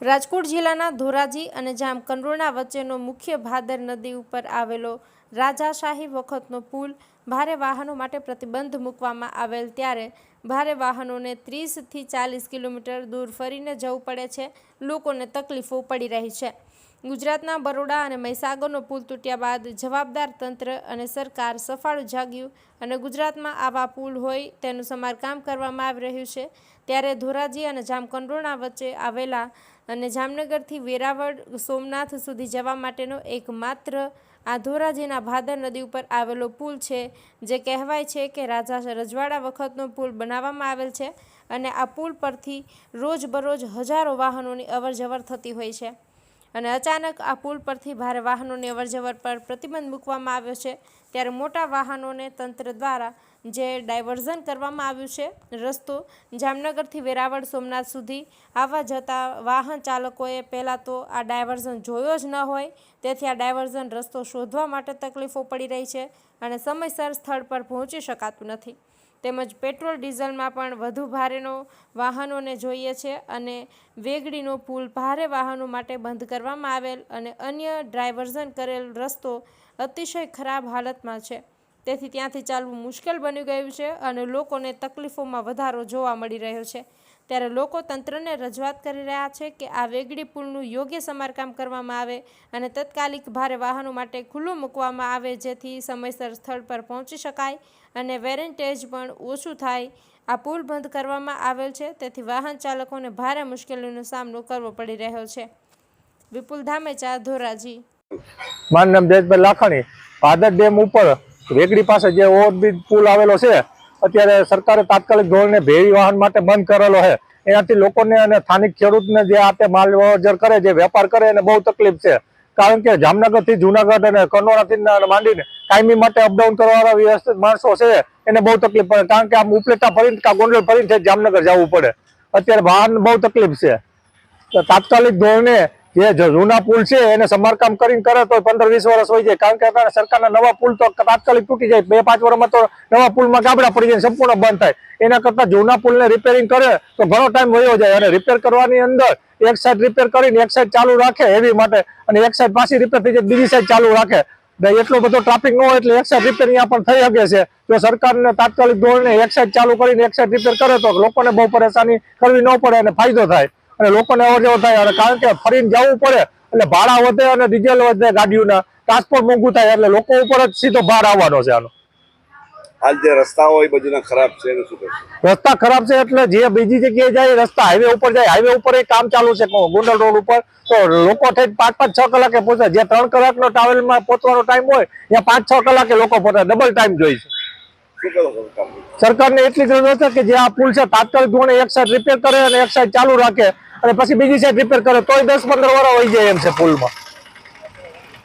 રાજકોટ જિલ્લાના ધોરાજી અને જામકંડોરણા વચ્ચેનો મુખ્ય ભાદર નદી ઉપર આવેલો રાજાશાહી વખતનો પુલ ભારે વાહનો માટે પ્રતિબંધ મૂકવામાં આવેલ ત્યારે ભારે વાહનોને ત્રીસથી ચાલીસ કિલોમીટર દૂર ફરીને જવું પડે છે. લોકોને તકલીફો પડી રહી છે. ગુજરાતના બરોડા અને મહીસાગરનો પુલ તૂટ્યા બાદ જવાબદાર તંત્ર અને સરકાર સફાળું જાગ્યું અને ગુજરાતમાં આવા પુલ હોય તેનું સમારકામ કરવામાં આવી રહ્યું છે. ત્યારે ધોરાજી અને જામકંડોરણા વચ્ચે આવેલા અને જામનગરથી વેરાવળ, સોમનાથ સુધી જવા માટેનો એકમાત્ર આ ધોરાજીના ભાદર નદી ઉપર આવેલો પુલ છે, જે કહેવાય છે કે રાજા રજવાડા વખતનો પુલ બનાવવામાં આવેલ છે અને આ પુલ પરથી રોજબરોજ હજારો વાહનોની અવરજવર થતી હોય છે. અને અચાનક આ પુલ પરથી ભારે વાહનોની અવરજવર પર પ્રતિબંધ મૂકવામાં આવ્યો છે. ત્યારે મોટા વાહનોને તંત્ર દ્વારા જે ડાયવર્ઝન કરવામાં આવ્યું છે, રસ્તો જામનગરથી વેરાવળ, સોમનાથ સુધી આવવા જતા વાહન ચાલકોએ પહેલાં તો આ ડાયવર્ઝન જોયો જ ન હોય, તેથી આ ડાયવર્ઝન રસ્તો શોધવા માટે તકલીફો પડી રહી છે અને સમયસર સ્થળ પર પહોંચી શકાતું નથી. તેમજ પેટ્રોલ ડીઝલમાં પણ વધુ ભારેનો વાહનોને જોઈએ છે અને વેગડીનો પુલ ભારે વાહનો માટે બંધ કરવામાં આવેલ અને અન્ય ડ્રાયવર્ઝન કરેલ રસ્તો અતિશય ખરાબ હાલતમાં છે. તેથી ત્યાંથી ચાલવું મુશ્કેલ બની ગયું છે અને લોકોને તકલીફોમાં વધારો જોવા મળી રહ્યો છે. ત્યારે લોકો તંત્રને રજૂઆત કરી રહ્યા છે કે આ વેગડી પુલનું યોગ્ય સમારકામ કરવામાં આવે અને તત્કાલિક ભારે વાહનો માટે ખુલ્લું મૂકવામાં આવે જેથી સમયસર સ્થળ પર પહોંચી શકાય અને વેરેન્ટેજ પણ ઓછું થાય. આ પુલ બંધ કરવામાં આવેલ છે, તેથી વાહન ચાલકોને ભારે મુશ્કેલીનો સામનો કરવો પડી રહ્યો છે. વિપુલ ધામેચા, ધોરાજી. મારું નામ જયેશભાઈ લાખાણી. ભાદર ડેમ ઉપર વેગડી પાસે જે ઓવરબ્રિજ પુલ આવેલો છે અત્યારે સરકારે તાત્કાલિક ધોરણે ભેરી વાહન માટે બંધ કરેલો છે. એનાથી લોકોને અને સ્થાનિક ખેડૂતને જે આ તે માલ વજર કરે, જે વેપાર કરે, એને બહુ તકલીફ છે. કારણ કે જામનગરથી જુનાગઢ અને કનોડાથી માંડીને કાયમી માટે અપડાઉન કરવાવાળા વ્યવસ્થિત માણસો છે, એને બહુ તકલીફ પડે. કારણ કે આમ ઉપલેટા ફરીને, કાં ગોંડલ ફરીને જામનગર જવું પડે. અત્યારે વાહન બહુ તકલીફ છે. તાત્કાલિક ધોરણે જે જૂના પુલ છે, એને સમારકામ કરીને કરે તો પંદર વીસ વર્ષ હોય જાય કારણ કે સરકારના નવા પુલ તો તાત્કાલિક તૂટી જાય. બે પાંચ વર્ષમાં તો નવા પુલમાં ગાબડા પડી જાય સંપૂર્ણ બંધ થાય. એના કરતા જૂના પુલને રિપેરિંગ કરે તો ઘણો ટાઈમ વયો જાય અને રિપેર કરવાની અંદર એક સાઈડ રિપેર કરીને એક સાઈડ ચાલુ રાખે એવી માટે અને એક સાઈડ પાછી રિપેર થઈ જાય, બીજી સાઈડ ચાલુ રાખે. એટલો બધો ટ્રાફિક ન હોય એટલે એક સાઈડ રિપેર અહીંયા પણ થઈ શકે છે. જો સરકારને તાત્કાલિક ધોરણે એક સાઈડ ચાલુ કરીને એક સાઈડ રિપેર કરે તો લોકોને બહુ પરેશાની કરવી ન પડે અને ફાયદો થાય. અને લોકોને અવર જવર થાય અને કારણ કે ફરીને જવું પડે એટલે ભાડા વધે અને ડીઝલ વધે ગાડીઓના ટ્રાન્સપોર્ટ મોંઘું થાય એટલે લોકો ઉપર જ સીધો ભાર આવવાનો છે આનો. હાલ જે રસ્તાઓ એ ખરાબ છે એનું શું રસ્તા ખરાબ છે એટલે જે બીજી જગ્યાએ જાય રસ્તા હાઈવે ઉપર જાય હાઈવે ઉપર એ કામ ચાલુ છે ગોંડલ રોડ ઉપર. તો લોકો થઈ પાંચ પાંચ છ કલાકે પહોંચે. જે ત્રણ કલાકનો ટ્રાવેલમાં પહોંચવાનો ટાઈમ હોય ત્યાં પાંચ છ કલાકે લોકો પહોંચે. ડબલ ટાઈમ જોઈ છે. સરકારને એટલી જરૂર છે કે જે આ પુલ છે તાત્કાલિક ધોરણે એક સાઈડ રિપેર કરે અને એક સાઈડ ચાલુ રાખે અને પછી બીજી સાઈડ રિપેર કરે, તોય દસ પંદર વર્ષ હોય જાય એમ છે પુલમાં.